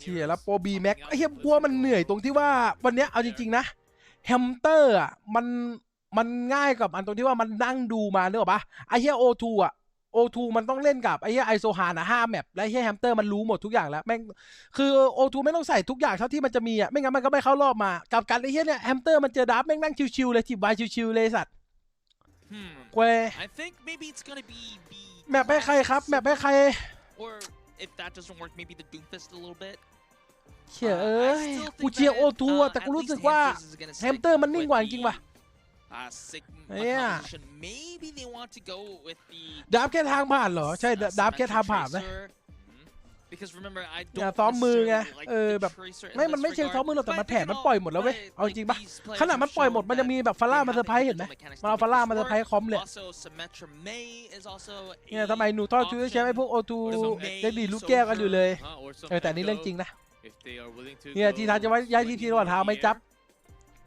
เชีย here แล้วโปรบีแม็ก coming out ไอ้เหี้ย from กลัวมันเหนื่อยตรงที่ว่าวันเนี้ยเอาจริงๆนะแฮมสเตอร์อะมันมันง่ายกับอันตรงที่ว่ามันนั่งดูมาเนกอะปะไอ้เหี้ยโอทูอะโอทูมันต้องเล่นกับไอ้เหี้ยไอโซฮานะห้าแมปและไอ้เหี้ยแฮมสเตอร์มันรู้หมดทุกอย่างแล้วแม่งคือโอทูไม่ต้องใส่ทุกอย่างเท่าที่มันจะมีอะไม่งั้นมันก็ไม่เข้ารอบมากับการไอ้เหี้ยเนี่ยแฮมสเตอร์มันเจอดับแม่งนั่งชิวๆเลยจิบไวน์ชิวๆเลยสัตว์ Hmm. เว้ย I think maybe it's gonna be B แมปให้ใครครับแมปให้ใคร or if that doesn't work maybe the Doomfist a little bit เชี่ย Uh, เอ้ย I still กู think เชียร์ that, โอทู uh, อะแต่ at กูรู้ least สึกว่า Hamsters is gonna แฮมสเตอร์มัน stick นิ่งกว่าจ with ริงๆว่ะ the, uh, Sigma Yeah. composition. Maybe they want to go with the ดับแค่ทางผ่านเหรอ ใช่ uh, ดับแค่ Symmetric ทางผ่านไหม อย่า don't ซ้อมมือไง necessarily like เออ the แบบ Tracer in ไม่มัน this ไม่เชิง regard, ซ้อมมือหรอกแต่ but มันแผ they น can มัน all ปล่อยหมดแล้วเว้ย play เอาจริงปะ like these players ขนาดมัน have ปล่อยหมด shown มันจะ that มีแบบฟาร่า they มา have เซอร์ไพรส์ the เห็นไหม mental mechanics มันเอา to ฟาร่า make มา this เซอร์ไพร work. ส์คอมเลย Also Symmetra May is also เนี่ย a ทำไมหนูท่อชูใช้ไอ้พวกโอทูยังดีดลูกแก้วกันอยู่เลย Uh, or some เออแต่อันนี้เรื่อง Echo จริงนะ if they are willing to เนี่ย go ทีทางจะว่าย้ายทีมทีมระหว่างทางไม่จับ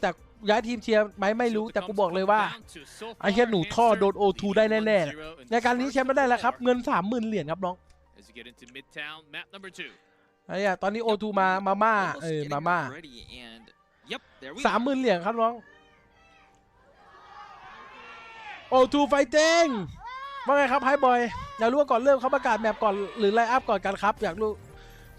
แต่ย้ายทีมเชียร์ไหมไม่รู้แต่กูบอกเลยว่าไอ้เหี้ยหนูท่อโดน O2 ได้แน่ๆในการนี้แชมป์ไม่ได้แล้วครับเงินสามหมื่นเหรียญครับน้อง As you get into Midtown, map number two. ไอ้เนี่ยตอนนี้โอทูมามาม่า Almost เออ getting มาม่า there already, and yep, there we สามหมื่นเหรียญครับน้องโอทูไฟเต้งว่าไงครับไฮบอย อยากรู้ว่าก่อนเริ่มเขาประกาศแมปก่อนหรือไลน์อัพก่อนกันครับ อยากรู้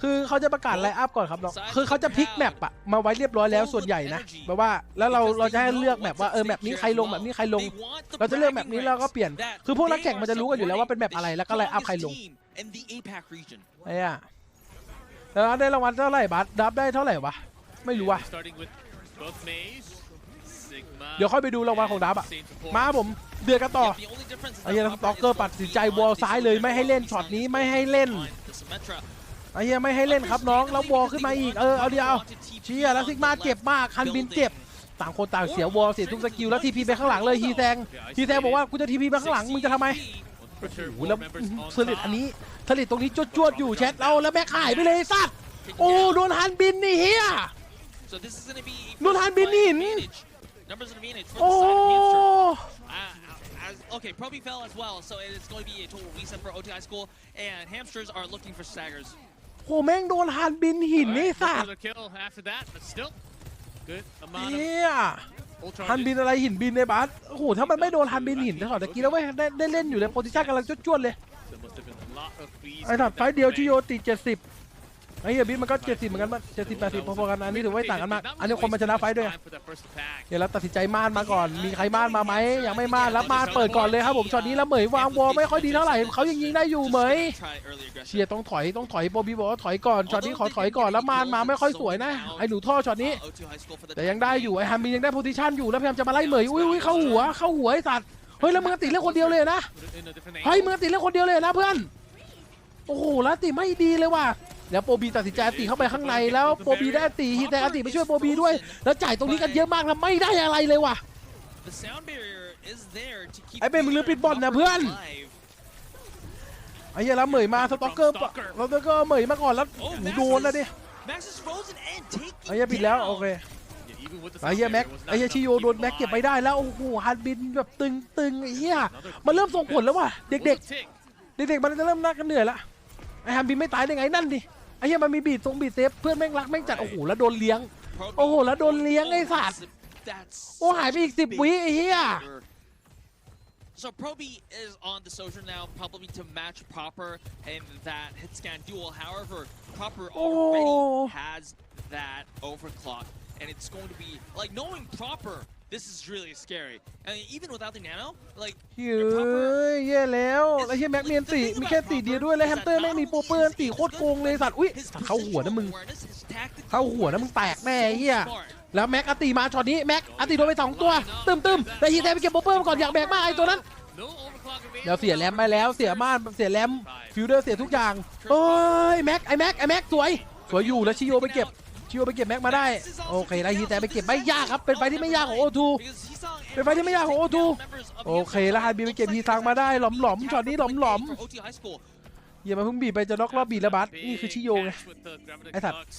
คือเขาจะประกาศไลน์อัพก่อนครับน้องคือเขาจะพลิกแมปอะมาไว้เรียบร้อยแล้วส่วนใหญ่นะแบบว่าแล้วเราเราจะให้เลือกแมปว่าเออแมปนี้ใครลงแบบนี้ใครลง เราจะเลือกแมปนี้แล้วก็เปลี่ยน คือพวกนักแข่งมันจะรู้กันอยู่แล้วว่าเป็นแมปอะไรแล้วก็ไลน์อัพใครลง in the APAC region. ไอ้อะแล้วได้รางวัลเท่าไหร่บัสดับได้เท่าไหร่วะไม่รู้ว่ะ Starting with both Maze, Sigma. เดี๋ยวค่อยไปดูรางวัลของดับอะ same support. มาผมเดือดกันต่อ Yeah, the only difference is ไอ้เหี้ย that สต็อกเกอร์ Proper ปัด is สินใจ focused วอล on ซ้ายเลยไม่ให้เล่นช็อตนี้ไม่ให้เล่น on the Symmetra. ไอ้เหี้ยไม่ให้เล่นครับน้องแล้ววอลขึ้นมาอีกเออเอาเดียวเชี่ยแล้วซิกมาเจ็บมากคันบินเจ็บต่างคนต่างเสียวอลเสียทุกสกิลแล้วทีพีไปข้างหลังเลยฮีแซงฮีแซงบอกว่ากูจะทีพีไปข้างหลังมึงจะทำไม For sure, โอ้โห four แล้ว members on สลิด top. อันนี้สลิดตรงนี้จวดๆอยู่แชทเราแล้วแม่ขายไปเลยสัตว์โอ้โดนฮันบินนี่เฮีย So this is going to be a Nun first han bin play in. advantage. Numbers advantage for โอ้ the side of Hamster. Uh, as, okay, Proby fell as well, so it's going to be a total reset for OT High School, and Hamsters are looking for staggers. โหแม่งโดนฮันบินหิน All นี่ right, no สัตว์ further kill after that, but still good amount เฮี of ย ultra ฮันบินอะไรหินบินในบัสโอ้โหถ้ามันไม่โดนฮันบินหินถอดตะกี้แล้วเว้ยได้ได้เล่นอยู่ในโพซิชั่นกำลังจวดๆเลย There must have been a lot of freeze ไอ้ถัด from ไฟ that ต์เดียว play. ชิโยติเจ็ดสิบ ไอ้เฮียบินมันก็เจ็ดสิบเหมือนกันเจ็ดสิบแปดสิบพอๆกันอันนี้ถือว่าต่างกันมากอันนี้คนมันชนะไฟด้วย Time for that first attack. เดี๋ยวเราตัดสินใจม่านมาก่อน มีใครม่านมาไหมยังไม่ม่านแล้วม่านเปิดก่อนเลยครับผมช็อตนี้แล้วเหมยวางวอลไม่ค่อยดีเท่าไหร่เขายังยิงได้อยู่เหมยเชียร์ต้องถอยต้องถอยโบบีบอกว่าถอยก่อนช็อตนี้ขอถอยก่อนแล้วม่านมาไม่ค่อยสวยนะไอ้หนูท่อช็อตนี้ แต่ยังได้อยู่ไอ้ฮันบินยังได้โพซิชันอยู่แล้วพยายามจะมาไล่เหมยอุ้ยอุ้ยเข้าหัวเข้าหัวไอ้สัตว์เฮ้ยแล้วมึงติเล่นคนเดียวเลยนะเฮ้ยมึงติเล่นคนเดียวเลยนะเพื่อนโอ้โหแล้วติไม่ดีเลยว่ะ แล้วโปรบีตัดสินใจติเข้าไปข้างในแล้วโปรบีได้ติฮีแต่อติไปช่วยโปรบีด้วย แล้วจ่ายตรงนี้กันเยอะมากแล้วไม่ได้อะไรเลยว่ะ The sound barrier is there to keep ไอ้เป็นมึงลืมปิดบอลนะเพื่อน alive. ไอ้เหี้ยแล้วเหมยมาสต็อกเกอร์ปะสต็อกเกอร์เหมยมาก่อนแล้วโอ้โหโดนนะดิ Max is frozen and taking ไอ้เหี้ยปิดแล้ว down. โอเค Yeah, even with the ไอ้เหี้ย sound แม็ก barrier, was ไอ้เหี้ย not ชิโย enough to โดน keep แม็ก him เก็บไป alive. ได้แล้วโอ้โหฮันบินแบบตึงตึงๆไอ้เหี้ยมันเริ่มส่งผลแล้วว่ะเด็ก Little tick. ๆเด็กๆมันจะเริ่มน่ากันเหนื่อยละไอ้ฮันบินไม่ตายได้ไงนั่นดิ ไอ้เหี้ยมันมีบีดทรงบีดเซฟเพื่อนแม่งรักแม่งจัดโอ้โหแล้วโดนเลี้ยง Proby โอ้โหแล้วโดนเลี้ยงไอ้สัตว์ That's โอ้หายไปอีกสิบวิไอ้เหี้ย So Proby is on the Sojourn now, probably to match Proper in that hit scan duel. However, Proper Oh. already has that overclock, and it's going to be like knowing Proper. This is really scary. I mean, even without the nano, like เฮ้ยแย่แล้วแล้วเฮียแม็กเมียนตีมีแค่ตีเดียวด้วยแล้วแฮมสเตอร์แม่งมีโปรเปอร์ตีโคตรโกงเลยสัตว์อุ้ย his เข้าหัวนะมึง positional awareness, his tactical เข้าหัวนะมึงแตกแน่ไอ้เฮีย smart. แล้วแม็กอติมาช็อตนี้แม็กอติโดนไปสองตัวตึมตึมแต่ฮีแทนไปเก็บโปรเปอร์มาก่อนอยากแบกมากไอ้ตัวนั้น No overclock available. เดี๋ยวเสียแรมไปแล้วเสียม่านเสียแรมฟิวเดอร์เสียทุกอย่างเอ้ยแม็กไอ้แม็กไอ้แม็กสวย สวยอยู่แล้วชิโยไปเก็บ ชิโยไปเก็บแม็กมาได้ โอเคแล้วฮีแทนไปเก็บไม่ยากครับ เป็นไฟที่ไม่ยากของโอทู Because he saw เป็นไฟที่ไม่ยากของ O2 members of โอเคแล้วฮันบีไปเก็บฮีทางมาได้หลอมหลอมๆช็อตนี้หลอมหลอม for OT High School. ๆอย่ามาเพิ่งบีบไปจะน็อกรอบบีบแล้วบัสนี่คือชิโยไง Catch with the Gravitic ไอ้สัตว์ Ducks.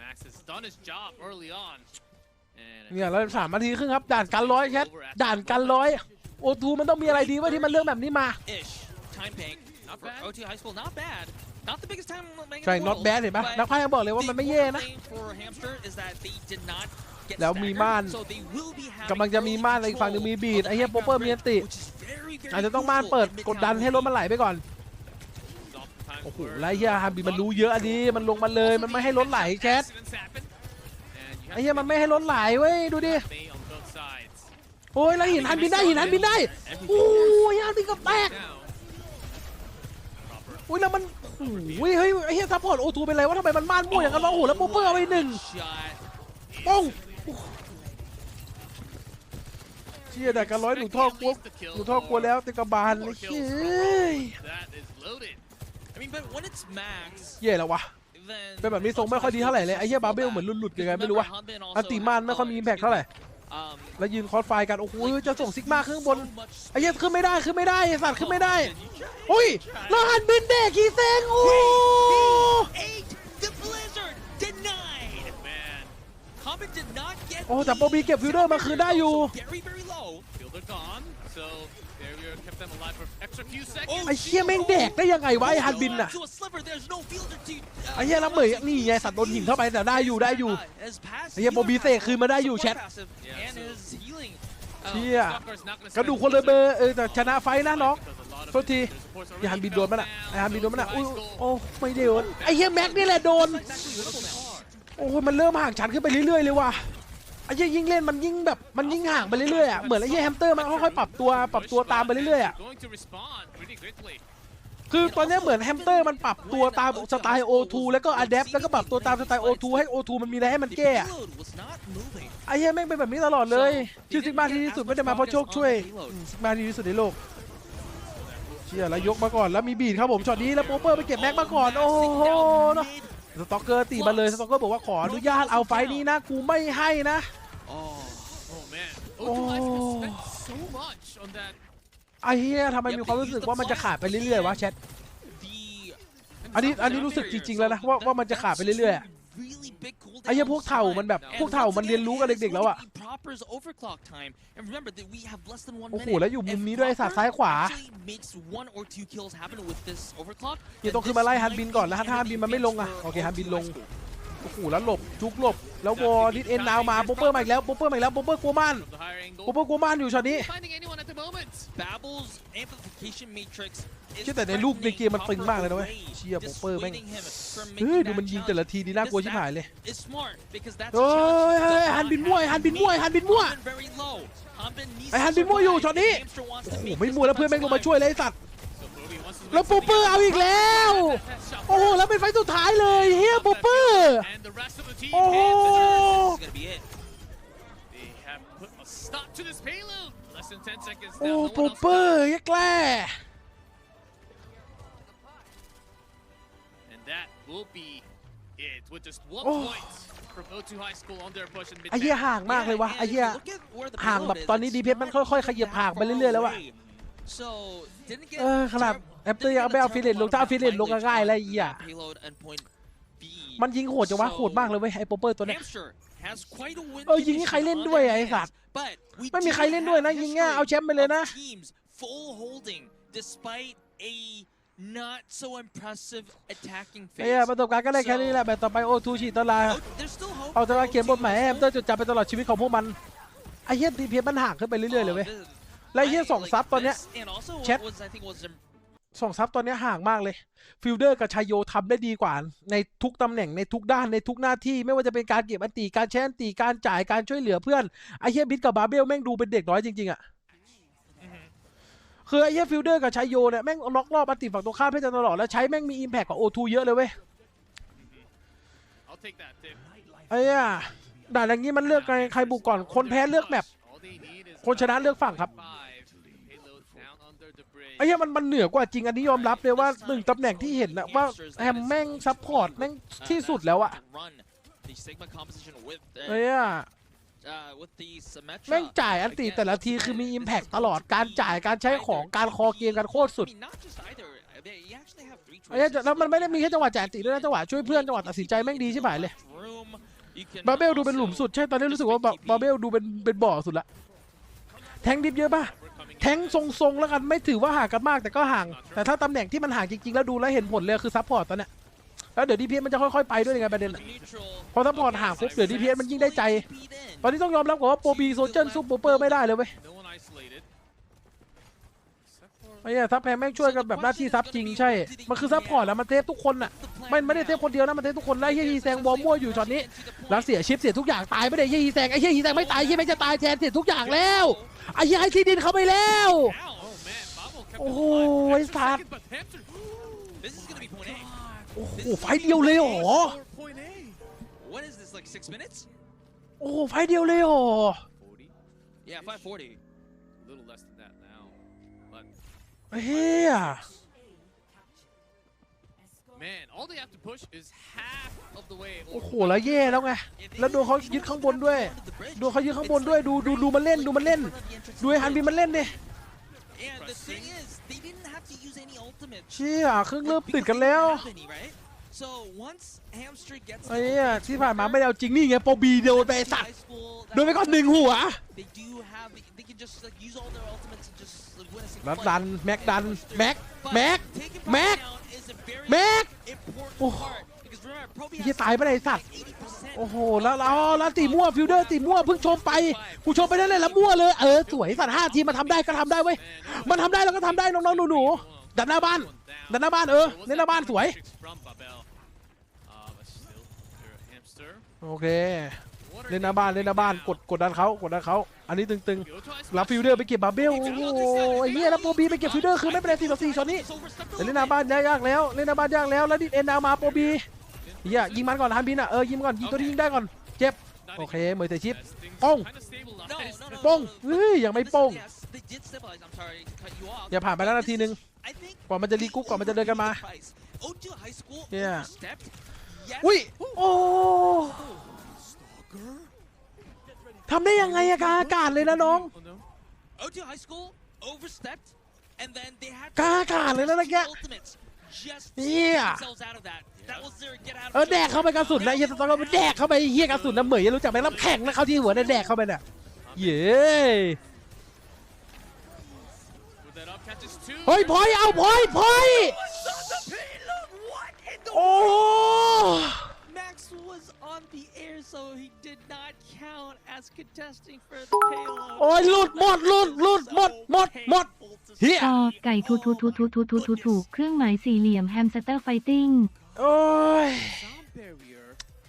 Max has done his job early on. And เนี่ยเราสามนาทีครึ่งครับ ด่านกันร้อยแคทด่านกันร้อยโอทูมันต้องมีอะไรดีวะที่มันเลือกแบบนี้มา Ish. Time bank. Not for bad. OT High School, not bad. Not the biggest time in ใช่ the not world, bad เห็นปะ but นักพากย์ยังบอกเลยว่ามันไม่แย่นะ The important thing for Hamster is that they did not get แล้วมี staggered, ม่าน so they will be having กำลังจะมีม่าน early อีกฝั่งหนึ่งมี control บีด of the ไอ้เหี้ย high โปเปอร์ ground มีอันติ which is very, very อาจจะต้องม่าน crucial เปิด in กดดัน Midtown ให้รถมันไหลไปก่อน Oftentimes โอ้โห where แล้วไอ้เหี้ยฮันบีมันรู้เยอะอันนี้มันลงมาเลยมันไม่ให้รถไหลแชท accidents happen, and you have ไอ้เหี้ยมันไม่ให้รถไหลเว้ยดูดิ to pay on both sides. โอ้ยแล้วหินฮันบินได้หินฮันบินได้โอ้ยฮันบินก็แตก Now, proper อุ้ยแล้วมันโอ้ยเฮ้ยไอ้เหี้ยซัพพอร์ตโอทูเป็นไรวะทำไมมันม่านมั่วอย่างนั้นวะโอ้โหแล้วโปเปอร์เอาไปหนึ่ง shot. ป้องเชี่ยแต่กันร้อยหนูท่อกลัวหนูท่อกลัวแล้วแต่กระบาลเลยเฮ้ย that is loaded. I mean, but when it's max, เย่แล้ววะ then เป็นแบบนี้ทรงไม่ค่อยดีเท่าไหร่เลยไอ้เหี้ยบาเบลเหมือนหลุดๆยังไงไม่รู้วะอันติมานไม่ค่อยมีอิมแพคเท่าไหร่ Um, แล้วยืนคอร์สไฟกันโอ้โหจะส่งซิกมาขึ้นบนไอ้เหี้ยขึ้นไม่ได้ขึ้นไม่ได้ไอ้สัตว์ขึ้นไม่ได้อุ้ยแล้วหันบินเด็กกีเซงโอ้ eight, the Blizzard denied. Man, Comet did not get โอ้แต่โปรบีเก็บฟิลเดอร์มาคืนได้อยู่ very, very low. fielder gone, so barrier kept them alive for extra few seconds. โอ้ไอ้เชี่ยแม่งแดกได้ยังไงวะไอ้ฮันบินน่ะ ไอ้เหี้ยแล้วเหมยนี่ไงสัตว์โดนหินเข้าไปแต่ได้อยู่ได้อยู่ uh, as passive ไอ้เหี้ยโปรบีเสกคืนมาได้อยู่แชท passive Yeah, and so- is healing. เชี่ย Stalker's not gonna กระดูก spend คนเลยเบอ Blizzard ร์เออแต่ชนะไฟท์นะน้อง because a lot of โทษที it- there's supports ไอ้ฮัน already บินโดนมัน fell อะไอ้ฮันบินโดนมันอะ down อุ้ย to high school. โอ้ไม่โดนไอ้เหี้ยแม็กนี่แหละโดน It's actually winnable now. โอ้ยมันเริ่มห่างชั้นขึ้นไปเรื่อยๆเลยว่ะไอ้เหี้ยยิ่งเล่นมันยิ่งแบบมันยิ่งห่างไปเรื่อยๆอะเหมือนไอ้เหี้ยแฮมสเตอร์มันค่อยๆปรับตัวปรับตัวตามไปเรื่อยๆอะ คือตอนนี้เหมือนแฮมสเตอร์มันปรับตัวตามสไตล์ O2 แล้วก็อะแดปแล้วก็ปรับตัวตามสไตล์ O2 ให้ O2 มันมีอะไรให้มันแก้อะไอ้เหี้ยแม่งเป็นแบบนี้ตลอดเลยชื่อซิกมาที่ดีที่สุดไม่ได้มาเพราะโชคช่วยซิกมาที่ดีที่สุดในโลกเชี่ยแล้วยกมาก่อนแล้วมีบีดครับผมช็อตนี้แล้วโปเปอร์ไปเก็บแม็กมาก่อนโอ้โหเนะสต็อกเกอร์ตีมาเลยสต็อกเกอร์บอกว่าขออนุญาตเอาไฟนี้นะกูไม่ให้นะ Oh. Oh man. Oh. O2 Life has spent so much on that. ไอ้เหี้ยทำไมมีความรู้สึกว่ามันจะขาดไปเรื่อยๆวะแชท The อันนี้อันนี้รู้สึกจริงๆแล้วนะว่าว่ามันจะขาดไปเรื่อยๆอะ really big cooldown ไอ้เหี้ยพวกเถ่ามันแบบพวกเถ่ามันเรียนรู้กับเด็กๆแล้วอะ Proper's overclock time and remember that we have less than one โอ้โห minute แล้วอยู่มุม If นี้ด้วยไอ้สัตว์ซ้ายขวา actually makes one or two kills happen with this overclock เฮียต้องขึ้นมาไล่ฮันบินก่อนแล้วถ้าฮันบินมันไม่ลงอะโอเคฮันบินลง โอ้โหแล้วหลบจุกหลบแล้ววอลดิดเอ็นดาวมาโปเปอร์มาอีกแล้วโปเปอร์มาอีกแล้วโปเปอร์กัวม่านโปเปอร์กัวม่านอยู่ช็อตนี้ Finding anyone at the moment. Babel's amplification matrix เชี่ยแต่ในรูปในเกมมันตึงมากเลยนะเว้ยเชี่ยโปเปอร์แม่งเฮ้ยดูมันยิงแต่ละทีดีน่ากลัวชิบหายเลยเฮ้ยเฮ้ยฮันบินมั่วฮันบินมั่วฮันบินมั่วไอฮันบินมั่วอยู่ช็อตนี้โอ้โหไม่มั่วแล้วเพื่อนแม่งลงมาช่วยเลยไอสัตว์ แล้วโปเปอร์เอาอีกแล้ว โอ้โห แล้วเป็นไฟต์สุดท้ายเลยเฮียโปเปอร์ And the rest of the team Oh. hands it This is gonna be it. They have put a stop to this payload. Less than 10 seconds โอ้ now. No โป one else เปอร์ยักแกล้ And that will be it with just one Oh. point from O2 High School on their push in mid ไอ้เหี้ยห่างมากเลยวะ Yeah, ไอ้ and เหี้ย if you look at where the ห่าง payload แบบ is, ตอนนี้ it's ดีเพชรมันค่อยๆขยับห่างไปเรื่อยๆแล้วอะ So didn't get เออขนาด terrib- แอปเตอร์ยังเอาไปเอาฟิเลตลงถ้าเอาฟิเลตลงก็ง่ายแล้วไอ้เหี้ย Payload and point B มันยิงโหดจังวะโหดมากเลยเว้ยไอ้โปเปอร์ตัวเนี้ย Hamster has quite a win เออยิงให้ใครเล่นด้วยอะไอ้สัตว์ But we ไม่มี do ใครเล่นด้วยนะ have ยิงง่ายเอาแชมป์ไปเลยนะ of teams full holding despite a not so impressive attacking ไอ้เหี้ย phase ประสบการณ์ก็ได้แค่นี้แหละแบบต่อไปโอทูฉีดตลา Oh, there's still hope เอาตลา for เขียนบทใหม่ให้แฮมส OT เตอร์จดจำไปตลอดชีวิตของพวกมันไอ้เหี้ยดีเพชรมันห่างขึ้นไปเรื่อยๆเลยเว้ย Oh, this- และไอ้เหี้ย I- สอง like ซับตอนเนี้ย this, and also Chat was I think was im- สองซับตอนเนี้ยห่างมากเลย ฟิลเดอร์กับชายโยทำได้ดีกว่า ในทุกตำแหน่งในทุกด้านในทุกหน้าที่ไม่ว่าจะเป็นการเก็บอันตีการแช่อันตีการจ่ายการช่วยเหลือเพื่อนไอ้เหี้ยบิดกับบาเบลแม่งดูเป็นเด็กน้อยจริงๆอะคือไอ้เหี้ยฟิลเดอร์กับชายโยเนี่ยแม่งล็อกรอบอันตีฝั่งตรงข้ามให้ตลอดแล้วใช้แม่งมีอิมแพคกับโอทูเยอะเลยเว้ย I'll take that tip. ไอ้เหี้ยด่านอย่างนี้มันเลือกใครใครบุกก่อนคนแพ้เลือกแมป All they need is คนชนะเลือกฝั่งครับไอ้เหี้ยมันมันเหนือกว่าจริงอันนี้ยอมรับเลยว่าหนึ่งตำแหน่งที่เห็นนะว่าแฮมแม่งซัพพอร์ตแม่งที่สุดแล้วอะไอ้เหี้ยแม่งจ่ายอันตีแต่ละทีคือมีอิมแพคตลอดการจ่ายการใช้ของการคอเกมกันโคตรสุดไอ้เหี้ยแล้วมันไม่ได้มีแค่จังหวะจ่ายอันตีด้วยนะจังหวะช่วยเพื่อนจังหวะตัดสินใจแม่งดีใชิบหายเลยบาเบลดูเป็นหลุมสุดใช่ตอนนี้รู้สึกว่าบาบาเบลดูเป็นเป็นบ่อสุดละ แทงดิฟเยอะป่ะ แทงทรงๆแล้วกันไม่ถือว่าห่างกันมากแต่ก็ห่าง แต่ถ้าตำแหน่งที่มันห่างจริงๆ แล้วดูแล้วเห็นผลเลยคือซัพพอร์ตตอนเนี้ยแล้วเดี๋ยวดีพีมันจะค่อยๆไปด้วยไงประเด็นอะ Neutral. เพราะถ้าพอร์ตห่างปุ๊บเดี๋ยวดีพีมันยิ่งได้ใจ ตอนนี้ต้องยอมรับก่อนว่าโปรบีโซเจนสู้โปเปอร์ไม่ได้เลยเว้ย ไอ้เนี่ยซับแพงแม่งช่วยกันแบบหน้าที่ซับจริงใช่ มันคือซัพพอร์ตแล้วมันเทฟทุกคนอะไม่ไม่ได้เทฟคนเดียวนะมันเทฟทุกคนแล้วเฮียฮีแซงวอร์มั่วอยู่ช็อตนี้แล้วเสียชิปเสียทุกอย่างตายไม่ได้เฮียฮีแซงไอ้เฮียฮีแซงไม่ตายเฮียไม่จะตายแทนเสียทุกอย่างแล้วไอ้เฮียให้ที่ดินเขาไปแล้ว Ow! Oh man, Babo kept Oh, it alive for it's extra hard. seconds, but Hamster. This is gonna be point A. โอ้โหไฟเดียวเลยเหรอโอ้โหไฟเดียวเลยเหรอ Yeah, 540. A little less than เฮีย man, all they have to push is half of the way. โอ้โหแล้วแย่แล้วไง แล้วดูเขายึดข้างบนด้วย ดูเขายึดข้างบนด้วย ดูดูดูมันเล่น ดูมันเล่น ดูไอ้ฮันบีมันเล่นดิ And the thing is, they didn't have to use any ultimate. เชี่ยครึ่งเริ่มติดกันแล้ว Right? So once Hamster gets ไอ้เนี่ยที่ผ่านมาไม่ได้เอาจริงนี่ไงโปรบีโดนไปไอ้สัตว์ high school, โดนไปก่อนหนึ่งหัว they do have, they can just like use all their ultimates and just like win a single แล้ว fight. ดันแม็กดันแม็ก But แม็ก taking แม็ก Pop down is a very แม็ก important Oh. part because remember, Pro B เฮีย has ตายไปไหนไอ้สัตว์ 80%. โอ้โหแล้วแล้วแล้วตีมั่วฟิลเดอร์ตีมั่วเพิ่งชมไปกูชมไปนั่นแหละแล้วมั่วเลยเออสวยสัตว์ห้าทีมมันทำได้ก็ทำได้เว้ยมันทำได้แล้วก็ทำได้น้องๆหนูๆดันหน้าบ้านดันหน้าบ้านเออเล่นหน้าบ้านสวย From Babel. Uh, but still, they're a hamster. โอเค What are เล่นหน้าบ้านเล่นหน้าบ้านกดกดดันเขากดดันเขาอันนี้ตึงๆรับฟิลเดอร์ไปเก็บบาเบลโอ้โหไอ้เหี้ยแล้วโปรบีไปเก็บฟิลเดอร์คือไม่เป็นไรสี่ต่อสี่ช็อตนี้แต่เล่นหน้าบ้านยากแล้วเล่นหน้าบ้านยากแล้วแล้วดิเอ็นดามาโปรบีเฮียยิงมันก่อนฮันบินอะเออยิงก่อนยิงตัวที่ยิงได้ก่อนเจ็บโอเคเหมยแตชิป As things Pong. kinda stable now. No, That is no, no, โป้งเฮ้ยยังไม่ป้งอย่าผ่านไปแล้วนาทีนึงกว่ามันจะรีกรุ๊ปกว่ามันจะเดินกันมา price. O2 High School Yeah. overstepped. Yes. อุ้ยโอ้ ทำได้ยังไงอะกลางอากาศเลยนะน้อง Oh no. O2 High School overstepped, and then they had กลางอากาศเลยนะตะกี้ ultimates just to Yeah. get themselves out of that. That was their get out of เออแดกเข้าไปกระสุนนะเฮียตอนเราแดกเข้าไปเฮียกระสุนนะเหมยรู้จักไหมรับแข่งนะเข้าที่หัวนะแดกเข้าไปน่ะเย้ With that up, catches two. เฮ้ยพลอยเอาพลอยพลอย What in the โอ้ Max was on the air, so he did not count as contesting for the payload. โอ้ยหลุดหมดหลุดหลุดหมดหมดหมด เฮียกอไก่ทูทูทูทูทูทูทูทูเครื่องหมายสี่เหลี่ยมแฮมสเตอร์ไฟติ้ง โอ้ย Sound